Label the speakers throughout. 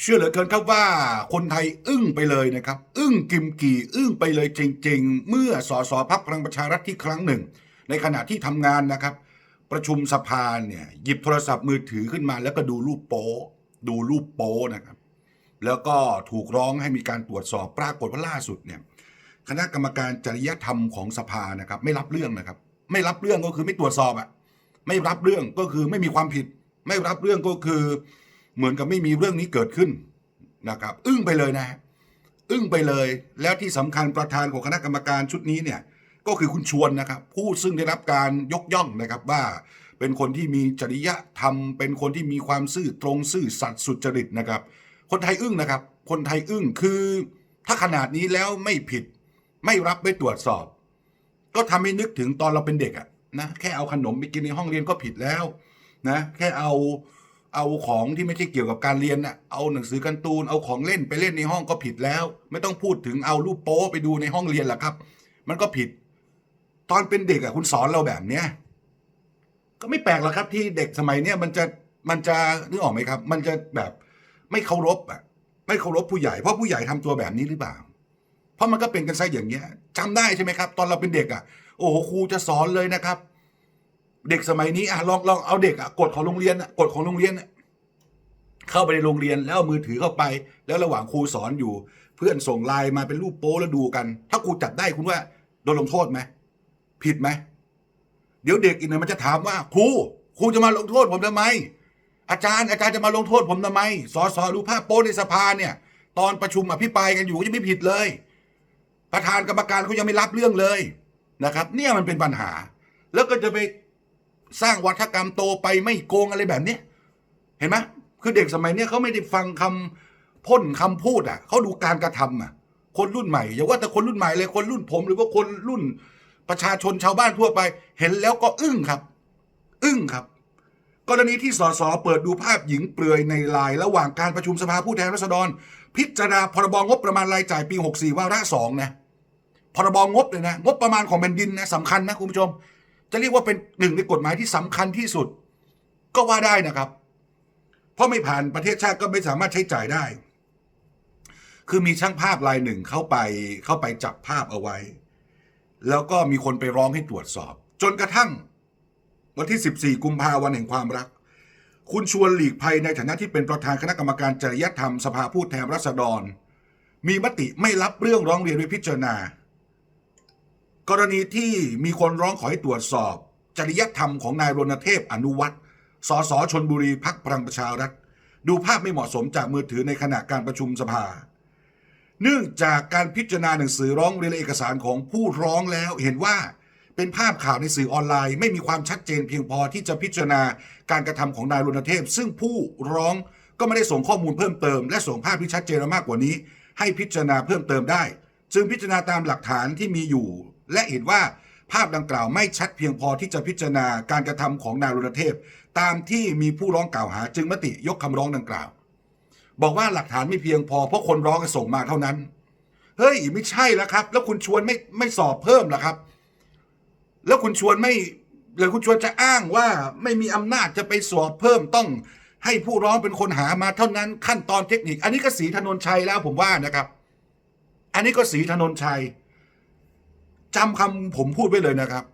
Speaker 1: เชื่อเหลือเกินครับว่าคนไทยอึ้งไปเลยนะครับ อึ้งกิมกี่อึ้งไปเลยจริง ๆ เมื่อสสพักพลังประชารัฐที่ครั้งหนึ่ง ในขณะที่ทำงานนะครับ ประชุมสภาเนี่ยหยิบโทรศัพท์มือถือขึ้นมา แล้วก็ดูรูปโป๊ดูรูปโป๊นะครับ แล้วก็ถูกร้องให้มีการตรวจสอบปรากฏว่าล่าสุดเนี่ยคณะกรรมการจริยธรรมของสภานะครับ ไม่รับเรื่องนะครับ ไม่รับเรื่องก็คือไม่ตรวจสอบอะไม่รับเรื่องก็คือไม่มีความผิด ไม่รับเรื่องก็คือ เหมือนกับไม่มีเรื่องนี้เกิดขึ้นนะครับ อึ้งไปเลยนะ อึ้งไปเลย แล้วที่สำคัญประธานของคณะกรรมการชุดนี้เนี่ย ก็คือคุณชวนนะครับ ผู้ซึ่งได้รับการยกย่องนะครับว่าเป็นคนที่มีจริยธรรม เป็นคนที่มีความซื่อตรงซื่อสัตย์สุจริตนะครับ คนไทยอึ้งนะครับ คนไทยอึ้งคือ ถ้าขนาดนี้แล้วไม่ผิด ไม่รับไม่ตรวจสอบ ก็ทำให้นึกถึงตอนเราเป็นเด็กอะนะแค่เอาขนมไปกินในห้องเรียนก็ผิดแล้วนะแค่เอา เอาของที่ไม่ใช่เกี่ยวกับการเรียนน่ะเอาหนังสือการ์ตูนเอาของเล่นไปเล่นในห้องก็ผิดแล้ว ไม่ต้องพูดถึงเอารูปโป๊ไปดูในห้องเรียนหรอกครับ มันก็ผิด ตอนเป็นเด็กอะคุณสอนเราแบบเนี้ยก็ไม่แปลกหรอกครับ ที่เด็กสมัยเนี้ยมันจะมันจะนึกออกไหมครับ มันจะแบบไม่เคารพอะไม่เคารพผู้ใหญ่เพราะผู้ใหญ่ทำตัวแบบนี้หรือเปล่า เพราะมันก็เป็นกันซะอย่างเงี้ยจำได้ใช่ไหมครับ ตอนเราเป็นเด็กอะโอ้โหครูจะสอนเลยนะครับ เด็กสมัยนี้อะลองลองเอาเด็กอะกฎของโรงเรียนอะกฎของโรงเรียนอะเข้าไปในโรงเรียนแล้วเอามือถือเข้าไป แล้วระหว่างครูสอนอยู่ เพื่อนส่งไลน์มาเป็นรูปโป๊แล้วดูกัน ถ้าครูจับได้คุณว่าโดนลงโทษไหมผิดไหมเดี๋ยวเด็กอีกหน่อยมันจะถามว่า ครูครูจะมาลงโทษผมทำไม อาจารย์อาจารย์จะมาลงโทษผมทำไมสอสอดูภาพโป๊ในสภาเนี่ย ตอนประชุมอภิปรายกันอยู่ก็ยังไม่ผิดเลย ประธานกรรมการเขายังไม่รับเรื่องเลยนะครับ เนี่ยมันเป็นปัญหา แล้วก็จะไป สร้างวัฒกรรมโตไปไม่โกงอะไรแบบนี้เห็นไหมคือเด็กสมัยนี้เขาไม่ได้ฟังคำพ่นคำพูดอะเขาดูการกระทำอะ คนรุ่นใหม่อย่าว่าแต่คนรุ่นใหม่เลยคนรุ่นผม หรือว่าคนรุ่นประชาชนชาวบ้านทั่วไป เห็นแล้วก็อึ้งครับ อึ้งครับ กรณีที่สสเปิดดูภาพหญิงเปลือยในไลน์ระหว่างการประชุมสภาผู้แทนราษฎร พิจารณาพรบงบประมาณรายจ่ายปี 64 วาระสองนะพรบงบเลยนะงบประมาณของแผ่นดินนะสำคัญนะคุณผู้ชม จะเรียกว่าเป็นหนึ่งในกฎหมายที่สำคัญที่สุด ก็ว่าได้นะครับ เพราะไม่ผ่านประเทศชาติก็ไม่สามารถใช้จ่ายได้ คือมีช่างภาพรายหนึ่งเข้าไปเข้าไปจับภาพเอาไว้ แล้วก็มีคนไปร้องให้ตรวจสอบ จนกระทั่ง วันที่ 14 กุมภาวันแห่งความรัก คุณชวนหลีกภัยในฐานะที่เป็นประธานคณะกรรมการจริยธรรมสภาผู้แทนราษฎร มีมติไม่รับเรื่องร้องเรียนไว้พิจารณา กรณีที่มีคนร้องขอให้ตรวจสอบ จริยธรรมของนายรณเทพอนุวัตรสสชนบุรีพักพลังประชารัฐ ดูภาพไม่เหมาะสมจากมือถือในขณะการประชุมสภา เนื่องจากการพิจารณาหนังสือร้องเรียนเอกสารของผู้ร้องแล้วเห็นว่าเป็นภาพข่าวในสื่อออนไลน์ ไม่มีความชัดเจนเพียงพอที่จะพิจารณาการกระทำของนายรณเทพ ซึ่งผู้ร้องก็ไม่ได้ส่งข้อมูลเพิ่มเติม และส่งภาพที่ชัดเจนมากกว่านี้ ให้พิจารณาเพิ่มเติมได้ จึงพิจารณาตามหลักฐานที่มีอยู่ และเห็นว่าภาพดังกล่าวไม่ชัดเพียงพอที่จะพิจารณาการกระทำของนายรุณเทพ ตามที่มีผู้ร้องกล่าวหาจึงมติยกคำร้องดังกล่าว บอกว่าหลักฐานไม่เพียงพอเพราะคนร้องส่งมาเท่านั้น เฮ้ยไม่ใช่แล้วครับ แล้วคุณชวนไม่ไม่สอบเพิ่มหรอครับ แล้วคุณชวนไม่หรือคุณชวนจะอ้างว่าไม่มีอำนาจจะไปสอบเพิ่มต้องให้ผู้ร้องเป็นคนหามาเท่านั้นขั้นตอนเทคนิค อันนี้ก็สีถนนชัยแล้วผมว่านะครับ อันนี้ก็สีถนนชัย จำคำผมพูดไว้เลยนะครับ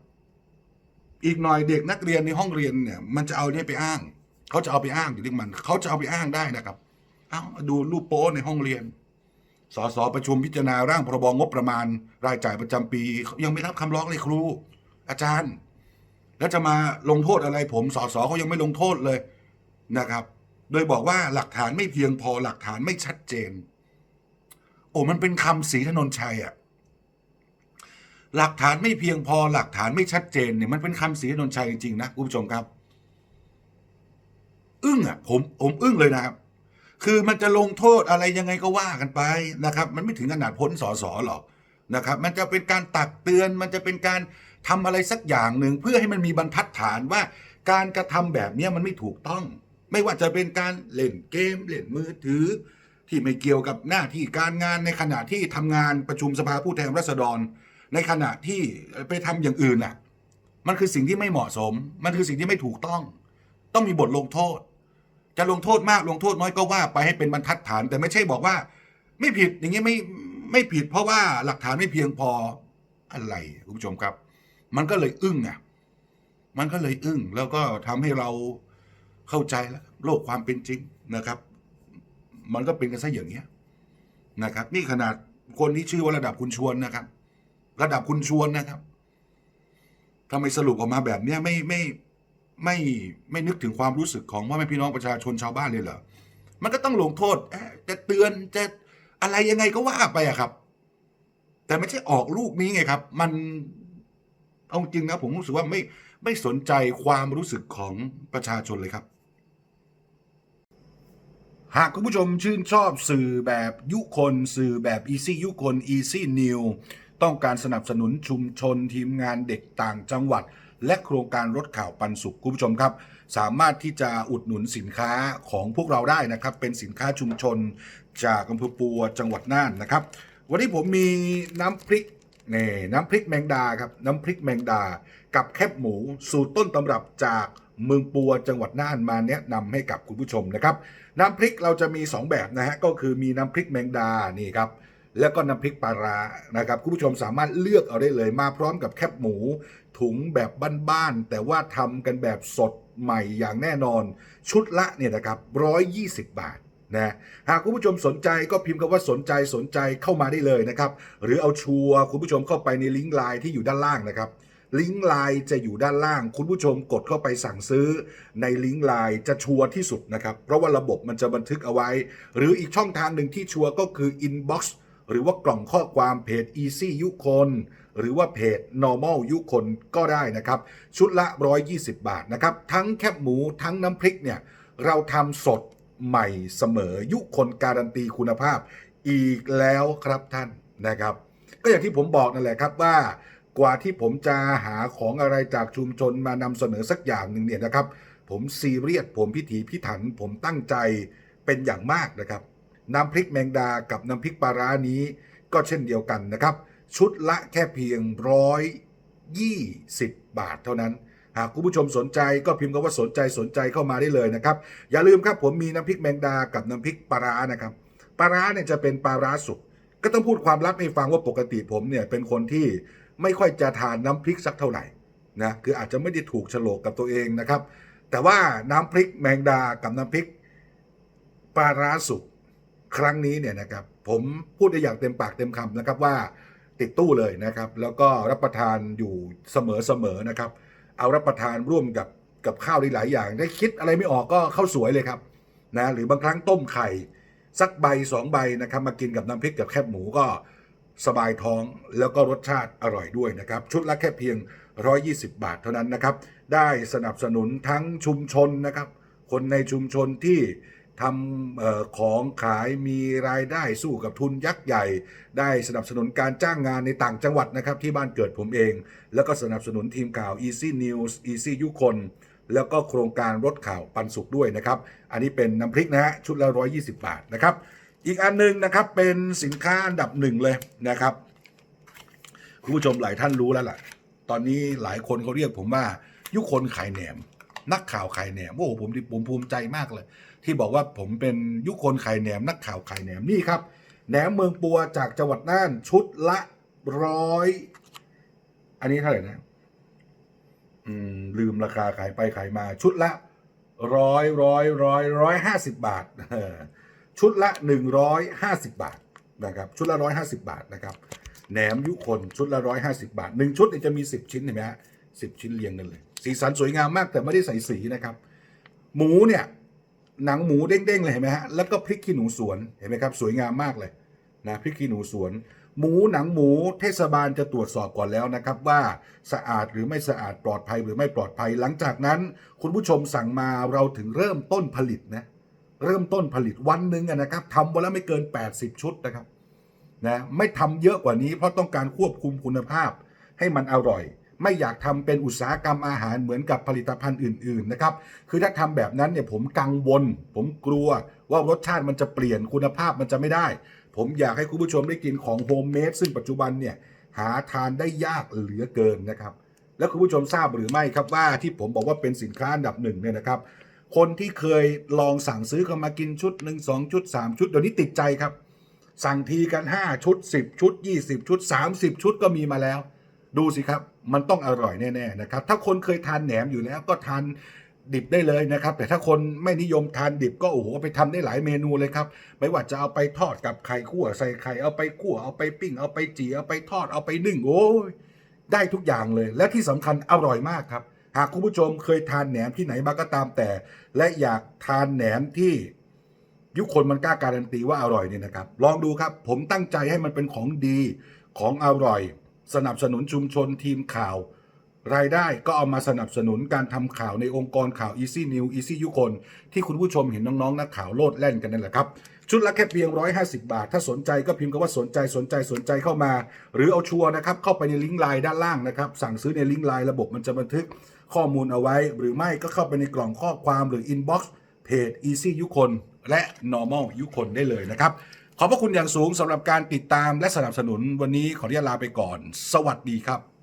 Speaker 1: อีกหน่อยเด็กนักเรียนในห้องเรียนเนี่ย มันจะเอาเนี่ยไปอ้าง เขาจะเอาไปอ้างอยู่ที่มัน เขาจะเอาไปอ้างได้นะครับ เอาดูรูปโป๊ในห้องเรียนสสประชุมพิจารณาร่างพรบงบประมาณ รายจ่ายประจำปี ยังไม่รับคำร้องเลยครู อาจารย์ แล้วจะมาลงโทษอะไรผมสสเขายังไม่ลงโทษเลยนะครับ โดยบอกว่าหลักฐานไม่เพียงพอหลักฐานไม่ชัดเจน โอ้มันเป็นคำศรีถนนชัยอะ หลักฐานไม่เพียงพอหลักฐานไม่ชัดเจนเนี่ยมันเป็นคำศรีถนนชัยจริงๆนะคุณผู้ชมครับ อึ้งอะผมผมอึ้งเลยนะครับ คือมันจะลงโทษอะไรยังไงก็ว่ากันไปนะครับ มันไม่ถึงขนาดพ้นสอสอหรอกนะครับ มันจะเป็นการตักเตือน มันจะเป็นการทำอะไรสักอย่างหนึ่งเพื่อให้มันมีบรรทัดฐานว่า การกระทำแบบเนี้มันไม่ถูกต้อง ไม่ว่าจะเป็นการเล่นเกมเล่นมือถือ ที่ไม่เกี่ยวกับหน้าที่การงานในขณะที่ทำงานประชุมสภาผู้แทนราษฎร ในขณะที่ไปทำอย่างอื่นน่ะ มันคือสิ่งที่ไม่เหมาะสม มันคือสิ่งที่ไม่ถูกต้อง ต้องมีบทลงโทษ จะลงโทษมากลงโทษน้อยก็ว่าไปให้เป็นบรรทัดฐาน แต่ไม่ใช่บอกว่า ไม่ผิดอย่างเงี้ยไม่ไม่ผิด เพราะว่าหลักฐานไม่เพียงพออะไรคุณผู้ชมครับ มันก็เลยอึ้งอะมันก็เลยอึ้งแล้วก็ทำให้เราเข้าใจแล้วโลกความเป็นจริงนะครับ มันก็เป็นกันซะอย่างเงี้ยนะครับ นี่ขนาดคนที่ชื่อว่าระดับคุณชวนนะครับ ระดับคุณชวนนะครับทำไมสรุปออกมาแบบเนี้ยไม่ไม่ไม่ไม่นึกถึงความรู้สึกของพ่อแม่พี่น้องประชาชนชาวบ้านเลยเหรอมันก็ต้องลงโทษจะเตือนจะอะไรยังไงก็ว่าไปอะครับ แต่ไม่ใช่ออกลูกนี้ไงครับ มันเอาจริงนะผมรู้สึกว่าไม่ไม่สนใจความรู้สึกของประชาชนเลยครับ หากคุณผู้ชมชื่นชอบสื่อแบบยุคน สื่อแบบ Easy ยุคน Easy New ต้องการสนับสนุนชุมชนทีมงานเด็กต่างจังหวัด และโครงการรถข่าวปันสุขคุณผู้ชมครับ สามารถที่จะอุดหนุนสินค้าของพวกเราได้นะครับ เป็นสินค้าชุมชนจากอำเภอปัวจังหวัดน่านนะครับ วันนี้ผมมีน้ำพริกนี่น้ำพริกแมงดาครับน้ำพริกแมงดา กับแคบหมูสูตรต้นตำรับจากเมืองปัวจังหวัดน่านมาแนะนำให้กับคุณผู้ชมนะครับ น้ำพริกเราจะมี 2 แบบนะฮะก็คือมีน้ำพริกแมงดานี่ครับ แล้วก็น้ำพริกปลาร้านะครับคุณผู้ชมสามารถเลือกเอาได้เลยมาพร้อมกับแคบหมู ถุงแบบบ้านๆแต่ว่าทำกันแบบสดใหม่อย่างแน่นอน ชุดละเนี่ยนะครับ 120 บาทนะหากคุณผู้ชมสนใจก็พิมพ์คำว่าสนใจสนใจเข้ามาได้เลยนะครับ หรือเอาชัวร์คุณผู้ชมเข้าไปในลิงก์ไลน์ที่อยู่ด้านล่างนะครับลิงก์ไลน์จะอยู่ด้านล่าง คุณผู้ชมกดเข้าไปสั่งซื้อ ในลิงก์ไลน์จะชัวร์ที่สุดนะครับ เพราะว่าระบบมันจะบันทึกเอาไว้ หรืออีกช่องทางหนึ่งที่ชัวร์ก็คือ Inbox หรือว่ากล่องข้อความเพจ Easy ยุคน หรือว่าเพจ normal ยุคนก็ได้นะครับ ชุดละ 120 บาทนะครับ ทั้งแคบหมูทั้งน้ำพริกเนี่ย เราทำสดใหม่เสมอยุคนการันตีคุณภาพอีกแล้วครับท่านนะครับ ก็อย่างที่ผมบอกนั่นแหละครับว่ากว่าที่ผมจะหาของอะไรจากชุมชนมานำเสนอสักอย่างหนึ่งเนี่ยนะครับ ผมซีเรียสผมพิถีพิถัน ผมตั้งใจเป็นอย่างมากนะครับ น้ำพริกแมงดากับน้ำพริกปลาร้านี้ก็เช่นเดียวกันนะครับ ชุดละแค่เพียงร้อยยี่สิบบาทเท่านั้น หากคุณผู้ชมสนใจก็พิมพ์คำว่าสนใจสนใจเข้ามาได้เลยนะครับ อย่าลืมครับผมมีน้ำพริกแมงดากับน้ำพริกปลาร้านะครับปลาร้าเนี่ยจะเป็นปลาร้าสุกก็ต้องพูดความลับให้ฟังว่าปกติผมเนี่ยเป็นคนที่ไม่ค่อยจะทานน้ำพริกสักเท่าไหร่นะคืออาจจะไม่ได้ถูกฉลกกับตัวเองนะครับ แต่ว่าน้ำพริกแมงดากับน้ำพริกปลาร้าสุก ครั้งนี้เนี่ยนะครับผมพูดได้อย่างเต็มปากเต็มคำนะครับว่าติดตู้เลยนะครับ แล้วก็รับประทานอยู่เสมอๆนะครับ เอารับประทานร่วมกับกับข้าวได้หลายอย่าง ได้คิดอะไรไม่ออกก็ข้าวสวยเลยครับนะหรือบางครั้งต้มไข่ สักใบสองใบนะครับ มากินกับน้ำพริกกับแคบหมูก็สบายท้องแล้วก็รสชาติอร่อยด้วยนะครับ ชุดละแค่เพียง 120 บาทเท่านั้นนะครับ ได้สนับสนุนทั้งชุมชนนะครับ คนในชุมชนที่ ทำออของขายมีรายได้สู้กับทุนยักษ์ใหญ่ ได้สนับสนุนการจ้างงานในต่างจังหวัดนะครับ ที่บ้านเกิดผมเอง แล้วก็สนับสนุนทีมข่าว Easy News Easy ยุคน แล้วก็โครงการรถข่าวปันสุขด้วยนะครับ อันนี้เป็นน้ำพริกนะฮะชุดละ 120 บาทนะครับ อีกอันหนึงนะครับเป็นสินค้าอันดับหนึ่งเลยนะครับคุณผู้ชมหลายท่านรู้แล้วล่ะ ตอนนี้หลายคนเขาเรียกผมว่ายุคนขายแหนม นักข่าวไขายแหนมโอ้โหผมผมภูมิใจมากเลย ที่บอกว่าผมเป็นยุคนไขายแหนม นักข่าวไขายแหนมนี่ครับแหนมเมืองปัวจากจังหวัดน่านชุดละร้อยอันนี้เท่าไหร่นะอืมลืมราคาขายไปขายมาชุดละร้อยร้อยร้อยร้อยห้าสิบบาทชุดละหนึ่งร้อยห้าสิบบาทนะครับชุดละร้อยห้าสิบบาทนะครับแหนมยุคนชุดละร้อยห้าสิบาทหนึ่งชุดเนี่ยจะมีสิบชิ้นเห็นไหมฮะสิบชิ้นเรียงกันเลย สีสันสวยงามมากแต่ไม่ได้ใส่สีนะครับ หมูเนี่ยหนังหมูเด้งๆเลยเห็นไหมฮะแล้วก็พริกขี้หนูสวนเห็นไหมครับ สวยงามมากเลยนะพริกขี้หนูสวน หมูหนังหมูเทศบาลจะตรวจสอบก่อนแล้วนะครับ ว่าสะอาดหรือไม่สะอาดปลอดภัยหรือไม่ปลอดภัย หลังจากนั้น คุณผู้ชมสั่งมาเราถึงเริ่มต้นผลิตนะเริ่มต้นผลิตวันหนึ่งนะครับทำวันละไม่เกิน 80 ชุดนะครับนะไม่ทำเยอะกว่านี้เพราะต้องการควบคุมคุณภาพให้มันอร่อย ไม่อยากทำเป็นอุตสาหกรรมอาหารเหมือนกับผลิตภัณฑ์อื่นๆนะครับคือถ้าทำแบบนั้นเนี่ยผมกังวล ผมกลัวว่ารสชาติมันจะเปลี่ยนคุณภาพมันจะไม่ได้ ผมอยากให้คุณผู้ชมได้กินของโฮมเมดซึ่งปัจจุบันเนี่ยหาทานได้ยากเหลือเกินนะครับ แล้วคุณผู้ชมทราบหรือไม่ครับว่าที่ผมบอกว่าเป็นสินค้าอันดับหนึ่งเนี่ยนะครับ คนที่เคยลองสั่งซื้อกันมากินชุดหนึ่งสองชุดสามชุดเดี๋ยวนี้ติดใจครับ สั่งทีกัน 5 ชุด 10 ชุด 20 ชุด 30 ชุดก็มีมาแล้ว ดูสิครับ มันต้องอร่อยแน่ๆนะครับ ถ้าคนเคยทานแหนมอยู่แล้วก็ทานดิบได้เลยนะครับ แต่ถ้าคนไม่นิยมทานดิบก็โอ้โหไปทำได้หลายเมนูเลยครับ ไม่ว่าจะเอาไปทอดกับไข่ขั่วใส่ไข่เอาไปขั่วเอาไปปิ้ง เอาไปจีเอาไปทอดเอาไปนึ่งโอ้ยได้ทุกอย่างเลย และที่สำคัญอร่อยมากครับ หากคุณผู้ชมเคยทานแหนมที่ไหนมาก็ตามแต่ และอยากทานแหนมที่ยุคคนมันกล้าการันตีว่าอร่อยเนี่ยนะครับ ลองดูครับ ผมตั้งใจให้มันเป็นของดีของอร่อย สนับสนุนชุมชนทีมข่าว รายได้ก็เอามาสนับสนุนการทำข่าวในองค์กรข่าว Easy New Easy ยุคน ที่คุณผู้ชมเห็นน้องๆนักข่าวโลดแล่นกันนั่นแหละครับ ชุดละแค่เพียง 150 บาท ถ้าสนใจก็พิมพ์คำว่าสนใจสนใจสนใจเข้ามา หรือเอาชัวร์นะครับ เข้าไปในลิงก์ไลน์ด้านล่างนะครับ สั่งซื้อในลิงก์ไลน์ระบบมันจะบันทึกข้อมูลเอาไว้ หรือไม่ก็เข้าไปในกล่องข้อความหรือ inbox เพจ Easy ยุคนและ normal ยุคนได้เลยนะครับ ขอบพระคุณอย่างสูงสำหรับการติดตามและสนับสนุนวันนี้ขออนุญาตลาไปก่อน สวัสดีครับ